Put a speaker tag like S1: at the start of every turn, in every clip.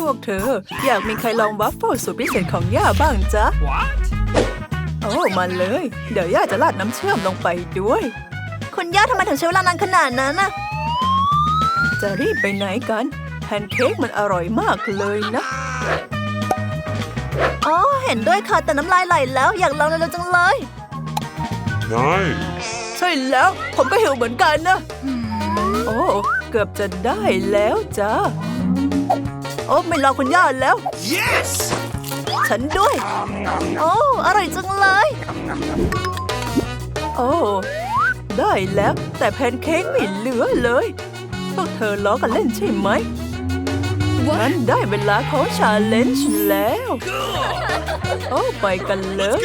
S1: พวกเธอ อยากมีใครลองวัฟเฟิลสูตรพิเศษของย่าบ้างจ๊ะ
S2: What?
S1: โอ้มาเลย เดี๋ยวย่าจะราดน้ำเชื่อมลงไปด้วย
S3: คุณย่าทำไมถึงใช้เวลานานขนาดนั้นน่ะ
S1: จะรีบไปไหนกันแพนเค้กมันอร่อยมากเลยนะ
S3: อ๋อเห็นด้วยค่ะแต่น้ำลายไหลแล้ว อยากลองเร็วๆจังเลย
S2: Nice.
S1: ใช่แล้ว ผมก็หิวเหมือนกันนะ โอ้ เกือบจะได้แล้วจ้า โอ้ไม่รอคุณย่าแล้ว
S2: Yes!
S1: ฉันด้วย
S3: โอ้อร่อยจังเลย
S1: โอ้ได้แล้วแต่แพนเค้กไม่เหลือเลยพวกเธอล้อกันเล่นใช่ไหมงั้นได้เวลาของชาเลนจ์แล้ว โอ้ไปกันเลย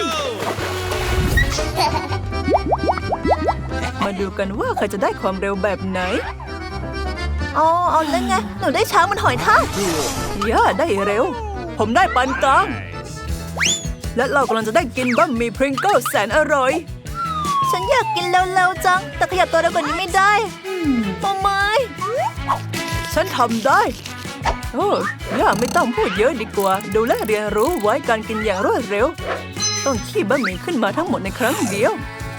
S1: มาดูกันว่าใครจะได้ความเร็วแบบไหน
S3: อ๋อเอาเล่นไง หนูได้ช้างมันหอยทาก
S1: ย่าได้เร็ว ผมได้ปานกลาง และเรากำลังจะได้กินบะหมี่พริงเกิลแสนอร่อย
S3: ฉันอยากกินเร็วๆจัง แต่ขยับตัวเร็วกว่านี้ไม่ได้โอ้ไม่
S1: ฉันทำได้ โอ้ย่าไม่ต้องพูดเยอะดีกว่า ดูและเรียนรู้ไว้การกินอย่างรวดเร็ว ต้องขี้บะหมี่ขึ้นมาทั้งหมดในครั้งเดียว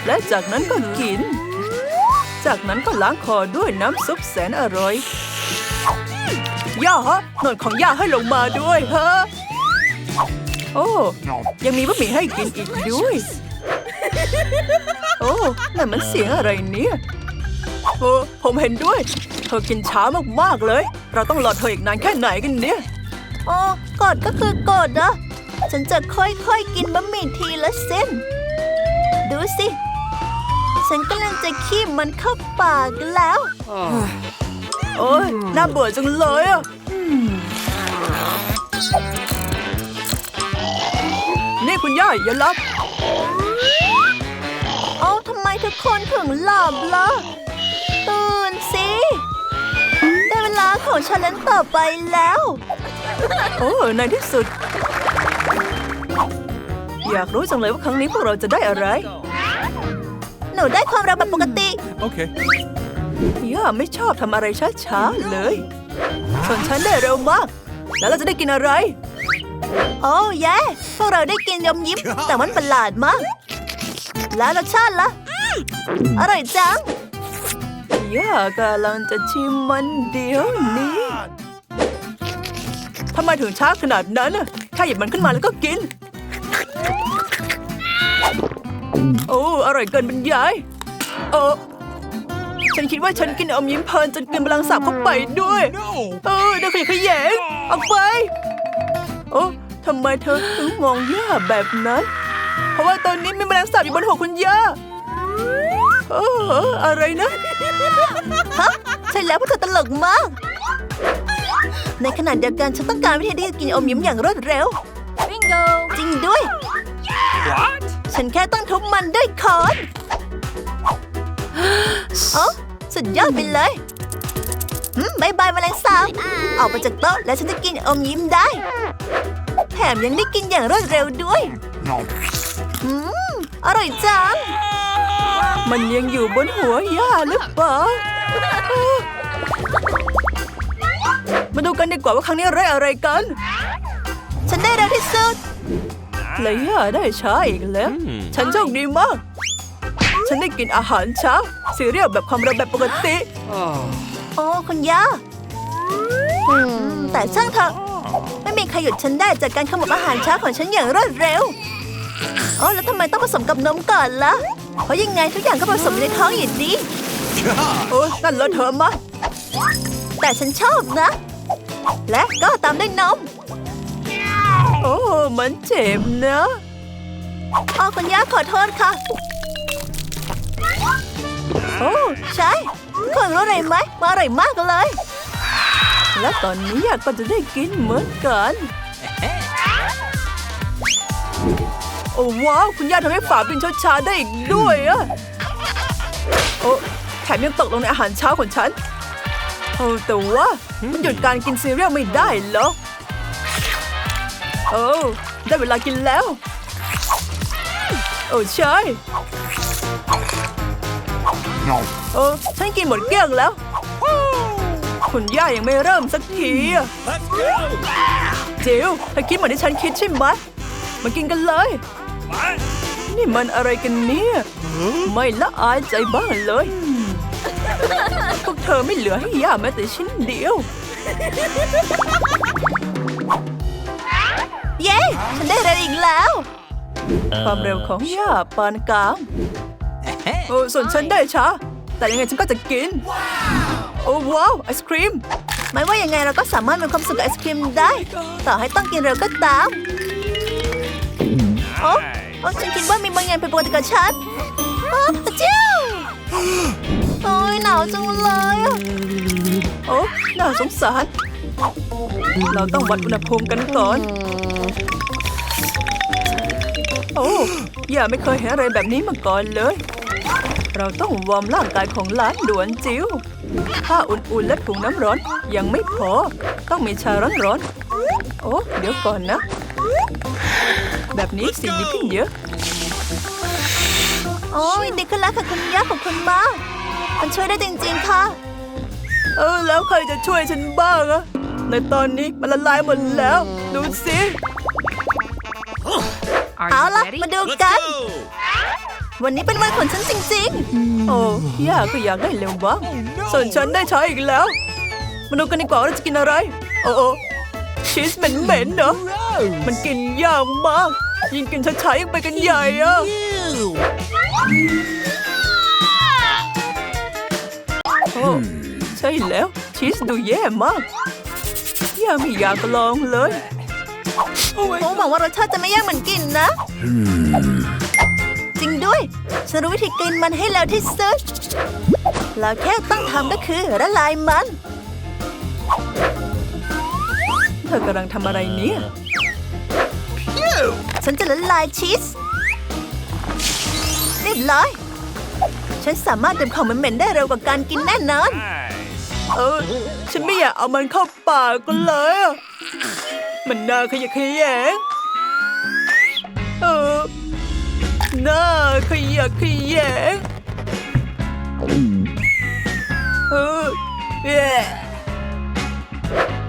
S1: และจากนั้นก็กิน จากนั้นก็ล้างคอด้วยน้ำซุปแสนอร่อย ย่าฮะหนวดของย่าให้ลงมาด้วยฮะ โอ้ ยังมีบะหมี่ให้กินอีกด้วย โอ้นั่นมันเสียงอะไรเนี่ยโอ้ผมเห็นด้วย เธอกินช้ามากๆเลย เราต้องรอเธออีกนานแค่ไหนกันเนี่ย
S3: โอ้กดก็คือกอดนะ ฉันจะค่อยๆกินบะหมี่ทีละเส้น ดูสิ ฉันกำลังจะคีบมันเข้าปากแล้ว
S1: โอ้ยน่าเบื่อจังเลยอะนี่คุณย่าอย่ารับ
S3: เอ้าทำไมทุกคนถึงหลับล่ะ ตื่นสิ ได้เวลาของชาเลนจ์ต่อไปแล้ว
S1: โอ้ในที่สุด อยากรู้จังเลยว่าครั้งนี้พวกเราจะได้อะไร
S3: หนูได้ความเร็วแบบปกติ
S2: Okay.
S1: ย่าไม่ชอบทำอะไรช้าๆเลยส่วนฉันได้เร็วมาก แล้วเราจะได้กินอะไร
S3: โอ้แย่พวกเราได้กินยมยิ้ม แต่มันประหลาดมาก แล้วรสชาติล่ะ อร่อยจัง
S1: ย่ากำลังจะชิมมันเดี๋ยวนี้ทำไมถึงช้าขนาดนั้นน่ะแค่หยิบมันขึ้นมาแล้วก็กิน โอ้อร่อยเกินบรรยายเออฉันคิดว่าฉันกินอมยิ้มเพลินจนกินพลังสาบเข้าไปด้วย
S2: No!
S1: เออเดี๋ยวขยะแขยงออกไปโอ้ทำไมเธอถึงมองย่าแบบนั้น เพราะว่าตอนนี้มีแมลงสาบอยู่บนหัวคุณย่าเอออะไรนะ
S3: ฮะใช่แล้วพวกเธอตลกมาก ในขณะเดียวกันฉันต้องการวิธีที่จะกินอมยิ้มอย่างรวดเร็ว
S4: Bingo!
S3: จริงด้วย
S2: What?
S3: ฉันแค่ต้องทุบมันด้วยค้อนเอ้าสุดยอดไปเลยบายบายแมลงสาบออกมาจากโต๊ะแล้วฉันจะกินอมยิ้มได้ แถมยังได้กินอย่างรวดเร็วด้วยอืมอร่อยจัง
S1: มันยังอยู่บนหัวย่าหรือเปล่า มาดูกันดีกว่าว่าครั้งนี้อะไรอะไรกัน
S3: ฉันได้เร็วที่สุด
S1: และย่าได้ช้าอีกแล้ว ฉันโชคดีมาก ฉันได้กินอาหารเช้าซีเรียลแบบความเร็วแบบปกติ
S3: โอ้คุณย่าอืมแต่ช่างเถอะไม่มีใครหยุดฉันได้จากการขโมยอาหารเช้าของฉันอย่างรวดเร็วอ๋อแล้วทำไมต้องผสมกับนมก่อนล่ะ เพราะยังไงทุกอย่างก็ผสมอยู่ในท้องอยู่ดี
S1: โอ้ยนั่นเลอะเทอะมาก
S3: แต่ฉันชอบนะ และก็ตามด้วยนม
S1: โอ้ มันเจ็บนะ
S3: อ๋อคุณย่าขอโทษค่ะ โอ้ใช่คุณรู้อะไรไหมมันอร่อยมากเลย
S1: และตอนนี้ย่าก็จะได้กินเหมือนกัน โอ้ว้าว คุณย่าทำให้ฝาเป็นช้าๆได้อีกด้วยอะโอ้แถมยังตกลงในอาหารเช้าของฉัน โอ้แต่ว่ามันหยุดการกินซีเรียลไม่ได้หรอ โอ้ได้เวลากินแล้ว โอ้ใช่
S2: No.
S1: โอ้ฉันกินหมดเกลี้ยงแล้ว คุณย่ายังไม่เริ่มสักทีอะ
S2: Let's go!
S1: จิวเธอคิดเหมือนที่ฉันคิดใช่ไหมมากินกันเลย
S2: What?
S1: นี่มันอะไรกันเนี่ย ไม่ละอายใจบ้างเลย พวกเธอไม่เหลือให้ย่าแม้แต่ชิ้นเดียว
S3: เย้ ฉันได้เร็วอีกแล้ว
S1: ความเร็วของย่าปานกลางโอ้ส่วนฉันได้ช้า แต่ยังไงฉันก็จะกิน โอ้ว้าวไอศครีม
S3: ไม่ว่ายังไงเราก็สามารถมีความสุขกับไอศครีมได้ ต่อให้ต้องกินเร็วก็ตาม โอ้โอ้ฉันคิดว่ามีบางอย่างผิดปกติกับฉันอ้าวเจ้าโอ้ยหนาวจังเลยอะ
S1: โอ้น่าสงสาร เราต้องวัดอุณหภูมิกันก่อน โอ้ย่าไม่เคยเห็นอะไรแบบนี้มาก่อนเลย เราต้องวอร์มร่างกายของหลานด่วนจิ๋วผ้าอุ่นๆและถุงน้ำร้อนยังไม่พอ ต้องมีชาร้อนๆ โอ้ เดี๋ยวก่อนนะ แบบนี้สิดีขึ้นเยอะ
S3: โอ้ยดีขึ้นแล้วค่ะคุณย่าขอบคุณมากมันช่วยได้จริงๆค่ะ
S1: เออ แล้วใครจะช่วยฉันบ้างอะในตอนนี้มันละลายหมดแล้ว ดูสิ
S4: Are
S3: เอา
S4: you
S3: ล่ะ
S4: ready?
S3: มาดู
S2: Let's
S3: กัน
S2: go!
S3: วันนี้เป็นวันของฉันจริง
S1: โอ้ย่าก็อยากได้เร็วบ้าง ส่วนฉันได้ใช้อีกแล้ว มาดูกันดีกว่าว่าเราจะกินอะไร โอ้โอ้ชีสเหม็นๆเนอะมันกินยากมาก ยิ่งกินช้าๆยิ่งไปกันใหญ่อะโอ้ใช่แล้ว ชีสดูแย่มากย่าไม่อยากลองเลย
S3: ๆ โอ้หวังว่ารสชาติจะไม่แย่เหมือนกินนะ จริงด้วย ฉันรู้วิธีกินมันให้เร็วที่สุดเราแค่ต้องทำก็คือละลายมัน
S1: เธอกำลังทำอะไรเนี่ย
S3: ฉันจะละลายชีสเรียบร้อย ฉันสามารถดื่มของเหม็นๆได้เร็วกว่าการกินแน่นอน
S2: Nice.
S1: เออ ฉันไม่อยากเอามันเข้าปากก็เลยอะ มันน่าขยะแขยงเออน่าขยะแขยงเออแย่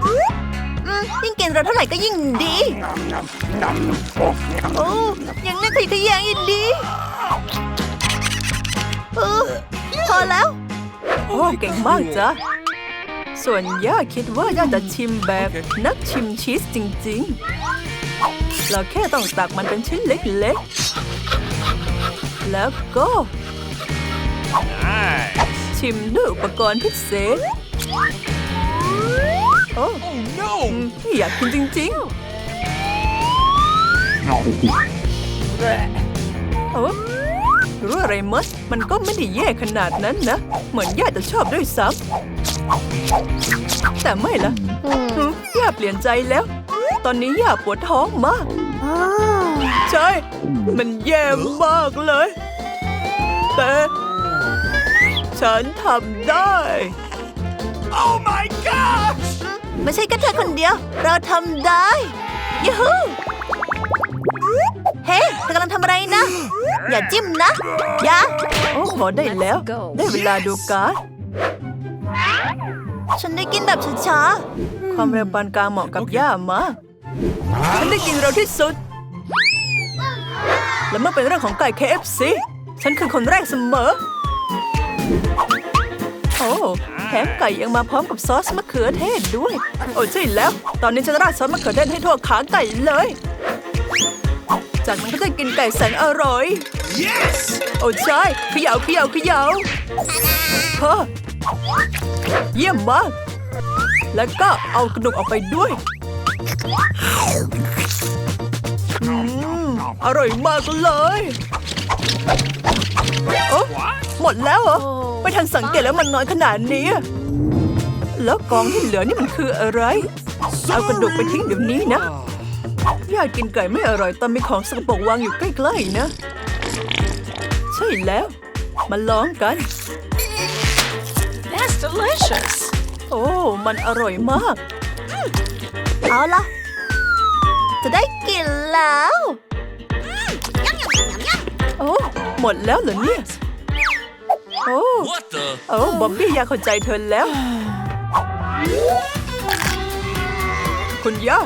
S3: อืมยิ่งกินเร็วเท่าไหร่ก็ยิ่งดีโอ้ยังน่าขยะแขยงอีกดีเออพอแล้ว
S1: โอ้เก่งมากจ้ะ ส่วนย่าคิดว่าย่าจะชิมแบบนักชิมชีสจริง ๆ เราแค่ต้องตักมันเป็นชิ้นเล็กๆ แล้วก็
S2: Nice.
S1: ชิมด้วยอุปกรณ์พิเศษ โอ้
S2: Oh no!
S1: อืมอยากกินจริง ๆ โอ้รู้อะไรมั้ยมันก็ไม่ได้แย่ขนาดนั้นนะ เหมือนย่าจะชอบด้วยซ้ำ แต่ไม่ละอืมย่าเปลี่ยนใจแล้ว ตอนนี้ย่าปวดท้องมากใช่ มันแย่มากเลย แต่ฉันทำได้
S2: Oh my gosh!
S3: ไม่ใช่แค่เธอคนเดียว เราทำได้ยูฮูเฮ้เธอกำลังทำอะไรนะ อย่าจิ้มนะอย่า
S1: โอ้พอได้แล้ว ได้เวลาดูการ์ด
S3: ฉันได้กินแบบช้า
S1: ความเร็วปานกลางเหมาะกับย่ามากฉันได้กินเร็วที่สุด และเมื่อเป็นเรื่องของไก่ KFC ฉันคือคนแรกเสมอ โอ้แถมไก่ยังมาพร้อมกับซอสมะเขือเทศด้วย โอ้ใช่แล้ว ตอนนี้ฉันราดซอสมะเขือเทศให้ทั่วขาไก่เลย จากนั้นก็จะกินไก่แสนอร่อย
S2: Yes!
S1: โอ้ใช่เขย่าเขย่าเขย่าเฮ้อ เยี่ยมมาก แล้วก็เอากระดูกออกไปด้วยอืมอร่อยมากเลยโอ้หมดแล้วเหรอ ไม่ทันสังเกตแล้วมันน้อยขนาดนี้ แล้วกองที่เหลือนี่มันคืออะไร เอากระดูกไปทิ้งเดี๋ยวนี้นะอยากกินไก่ไม่อร่อยตอนมีของสกปรกวางอยู่ใกล้ๆนะ ใช่แล้ว มาลองกัน
S4: delicious.
S1: โอ้ มันอร่อยมาก
S3: ๆเอาละจะได้กินแล้ว
S1: โอ้หมดแล้วเหรอเนี่ย โอ้
S2: What the?
S1: โอ้บอบบี้อยากเข้าใจเธอแล้ว คุณย่า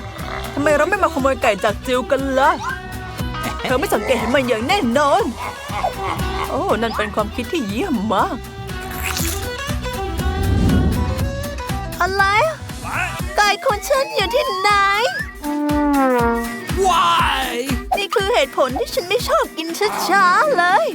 S1: ทำไมเราไม่มาขโมยไก่จากจิวกันล่ะ เธอไม่สังเกตเห็นมันอย่างแน่นอน โอ้ นั่นเป็นความคิดที่เยี่ยมมาก
S3: อะไร
S2: What?
S3: ไก่ของฉันอยู่ที่ไหน
S2: Why?
S3: นี่คือเหตุผลที่ฉันไม่ชอบกินช้าๆเลย